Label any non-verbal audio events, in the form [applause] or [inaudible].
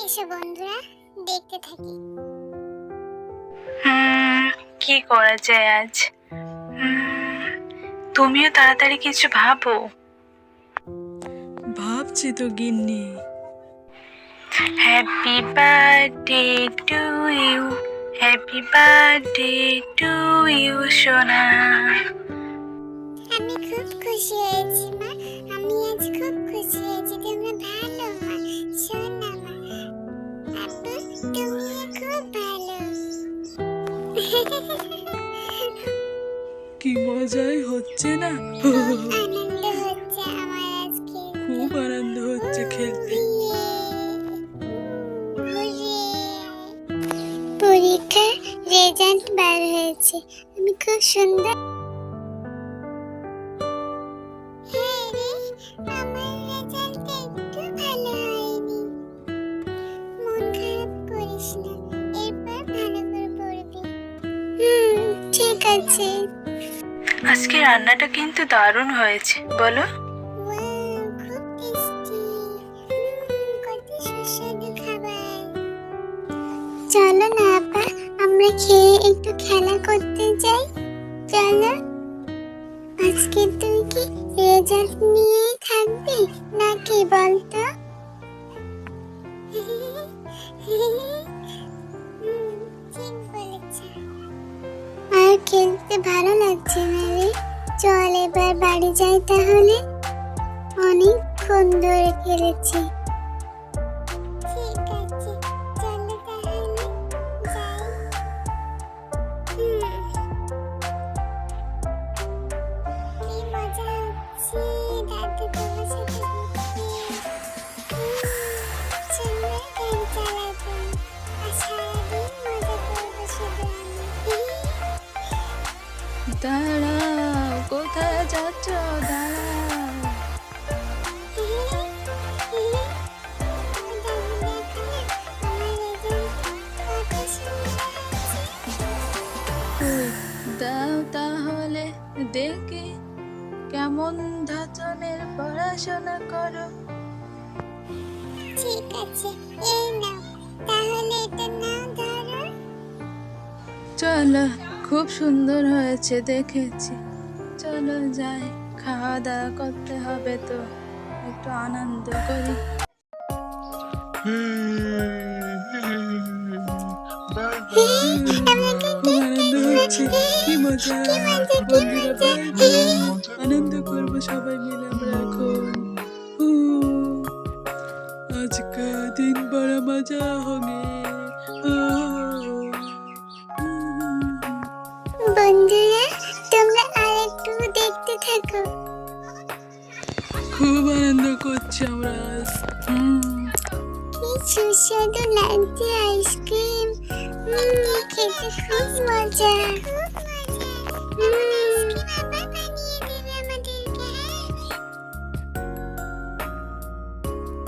এসো বন্ধুরা দেখতে থাকি। কি করা যায় আজ? তুমিও তাড়াতাড়ি কিছু ভাবো? ভাবছি তো গিন্নি। Happy birthday to you happy birthday to you সোনা। আমি খুব খুশি হয়েছি মা আমি আজ খুব খুশি হয়েছি তোমরা ভালো মা শোনা কি মজাই হচ্ছে না? খুব আনন্দ হচ্ছে খেলতে। পরীক্ষা রেজাল্ট বার হয়েছে। আমি খুব সুন্দর আছে আজকে রান্নাটা কিন্তু দারুণ হয়েছে বলো। চলো না আপা আমরা খেয়ে একটু খেলা করতে যাই। চলো। আজকে তুই কি রেজাল্ট নিয়েই থাকবি নাকি বলতো? [laughs] বাড়ি যাই তাহলে? অনেকক্ষণ ধরে খেলেছি। ঠিক দেখি কেমন ধাচনের পড়াশোনা করো। ঠিক আছে এই নাও তাহলে এটা নাও ধরো। চলো খুব সুন্দর হয়েছে দেখেছি। চলো যাই খাওয়া দাওয়া করতে হবে তো একটু আনন্দ করি। কি মজা। बड़ा मजा होंगे বন্ধুরা তোমরা আরেকটু দেখতে থাকো খুব আনন্দ করছি আমরা আজ হুম, কি সুস্বাদু লাগছে আইসক্রিম খেতে খুব মজা